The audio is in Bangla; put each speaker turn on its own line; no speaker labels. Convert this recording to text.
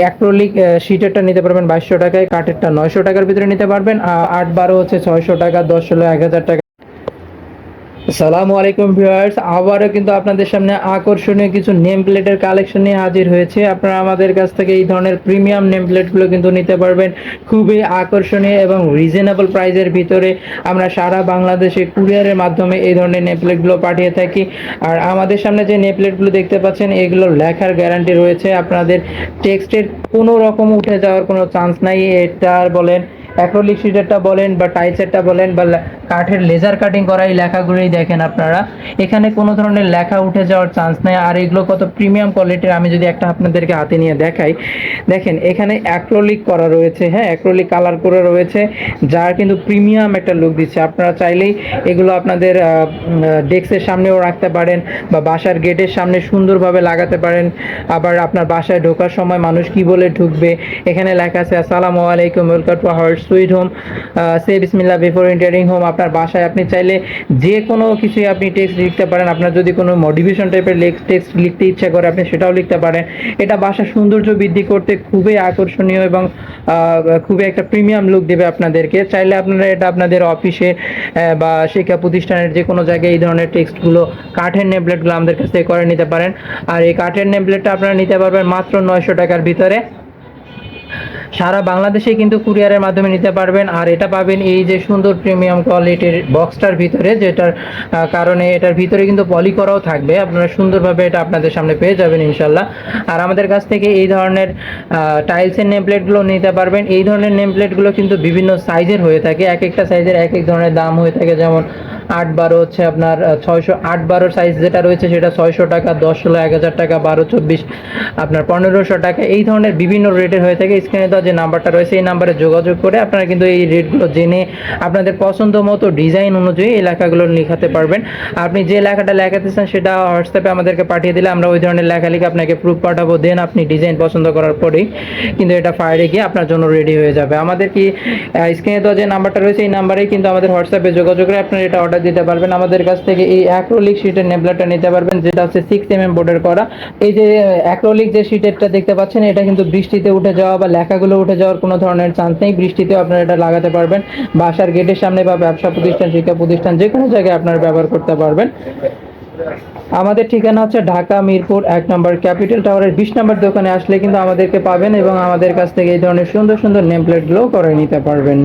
অ্যাক্রোলিক শিটেরটা নিতে পারবেন বাইশশো টাকায়, কাঠেরটা নয়শো টাকার ভিতরে নিতে পারবেন আট বারো হচ্ছে ছয়শো টাকা, দশ ষোলো এক হাজার টাকা। সালামু আলাইকুম ভিউয়ার্স, আবারও কিন্তু আপনাদের সামনে আকর্ষণীয় কিছু নেম প্লেটের কালেকশন নিয়ে হাজির হয়েছে। আপনারা আমাদের কাছ থেকে এই ধরনের প্রিমিয়াম নেম প্লেটগুলো কিন্তু নিতে পারবেন। খুবই আকর্ষণীয় এবং রিজনেবল প্রাইজের ভিতরে আমরা সারা বাংলাদেশে কুরিয়ারের মাধ্যমে এই ধরনের নেম প্লেটগুলো পাঠিয়ে থাকি। আর আমাদের সামনে যে নেম প্লেটগুলো দেখতে পাচ্ছেন, এগুলো লেখার গ্যারান্টি রয়েছে। আপনাদের টেক্সটের কোনো রকম উঠে যাওয়ার কোনো চান্স নাই। এটার বলেন অ্যাক্রোলিক শিটেরটা বলেন বা টাইসেরটা বলেন বা কাঠের লেজার কাটিং করা এই লেখাগুলোই দেখেন আপনারা। এখানে কোনো ধরনের লেখা উঠে যাওয়ার চান্স নেই। আর এগুলো কত প্রিমিয়াম কোয়ালিটির আমি যদি একটা আপনাদেরকে হাতে নিয়ে দেখাই। দেখেন, এখানে অ্যাক্রোলিক করা রয়েছে হ্যাঁ? অ্যাক্রোলিক কালার করে রয়েছে, যার কিন্তু প্রিমিয়াম একটা লুক দিচ্ছে। আপনারা চাইলেই এগুলো আপনাদের ডেস্কের সামনেও রাখতে পারেন বা বাসার গেটের সামনে সুন্দরভাবে লাগাতে পারেন। আবার আপনার বাসায় ঢোকার সময় মানুষ কি বলে ঢুকবে? এখানে লেখা আছে, আসসালামু আলাইকুম welcome to our sweet home say Bismillah before entering home আপনার বাসায় আপনি চাইলে যে কোনো কিছুই আপনি টেক্সট লিখতে পারেন। আপনার যদি কোনো মোটিভেশন টাইপের টেক্সট লিখতে ইচ্ছা করে, আপনি সেটাও লিখতে পারেন। এটা বাসার সৌন্দর্য বৃদ্ধি করতে খুবই আকর্ষণীয় এবং খুবই একটা প্রিমিয়াম লুক দেবে আপনাদেরকে। চাইলে আপনারা এটা আপনাদের অফিসে বা শিক্ষা প্রতিষ্ঠানের যে কোনো জায়গায় এই ধরনের টেক্সটগুলো কাঠের নেমপ্লেটগুলো আমাদের কাছ থেকে করে নিতে পারেন। আর এই কাঠের নেমপ্লেটটা আপনারা নিতে পারবেন মাত্র নয়শো টাকার ভিতরে। সারা বাংলাদেশে কিন্তু কুরিয়ারের মাধ্যমে নিতে পারবেন। আর এটা পাবেন এই যে সুন্দর প্রিমিয়াম কোয়ালিটির বক্সটার ভিতরে, যেটার কারণে এটার ভিতরে কিন্তু পলি করাও থাকবে। আপনারা সুন্দরভাবে এটা আপনাদের সামনে পেয়ে যাবেন ইনশাল্লাহ আর আমাদের কাছ থেকে এই ধরনের টাইলসের নেম প্লেটগুলো নিতে পারবেন। এই ধরনের নেম প্লেটগুলো কিন্তু বিভিন্ন সাইজের হয়ে থাকে। এক একটা সাইজের এক এক ধরনের দাম হয়ে থাকে। যেমন আট বারো হচ্ছে আপনার ছয়শো, আট বারো সাইজ যেটা রয়েছে সেটা ছয়শো টাকা, দশ ষোলো এক হাজার টাকা, বারো চব্বিশ, আপনার পনেরোশো টাকা। এই ধরনের বিভিন্ন রেটের হয়ে থাকে। স্ক্রিনে দেওয়া যে নাম্বারটা রয়েছে, এই নাম্বারে যোগাযোগ করে আপনারা কিন্তু এই রেটগুলো জেনে আপনাদের পছন্দ মতো ডিজাইন অনুযায়ী এই লেখাগুলো লেখাতে পারবেন। আপনি যে লেখাটা লেখাতে চান সেটা হোয়াটসঅ্যাপে আমাদেরকে পাঠিয়ে দিলে আমরা ওই ধরনের লেখা লিখে আপনাকে প্রুফ পাঠাবো। দেন আপনি ডিজাইন পছন্দ করার পরেই কিন্তু এটা ফায়ারে গিয়ে আপনার জন্য রেডি হয়ে যাবে। আমাদের কি স্ক্রিনে দেওয়া যে নাম্বারটা রয়েছে, এই নাম্বারেই কিন্তু আমাদের হোয়াটসঅ্যাপে যোগাযোগ করে আপনারা এটা অর্ডার দিতে পারবেন। আমাদের কাছ থেকে এই অ্যাক্রোলিক শিটের নেবলারটা নিতে পারবেন, যেটা হচ্ছে সিক্স এম এম বোর্ডের করা। এই যে অ্যাক্রোলিক যে শিটেরটা দেখতে পাচ্ছেন, এটা কিন্তু বৃষ্টিতে উঠে যাওয়া বা লেখাগুলো উঠে যাওয়ার কোনো ধরনের চান্স নেই। বৃষ্টিতেও আপনারা এটা লাগাতে পারবেন। বাসার গেটের সামনে বা ব্যবসা প্রতিষ্ঠান, শিক্ষা প্রতিষ্ঠান যে কোনো জায়গায় আপনারা ব্যবহার করতে পারবেন। আমাদের ঠিকানা হচ্ছে ঢাকা মিরপুর এক নম্বর ক্যাপিটাল টাওয়ারের বিশ নম্বর দোকানে আসলে কিন্তু আমাদেরকে পাবেন এবং আমাদের কাছ থেকে এই ধরনের সুন্দর সুন্দর নেম প্লেটগুলোও করে নিতে পারবেন।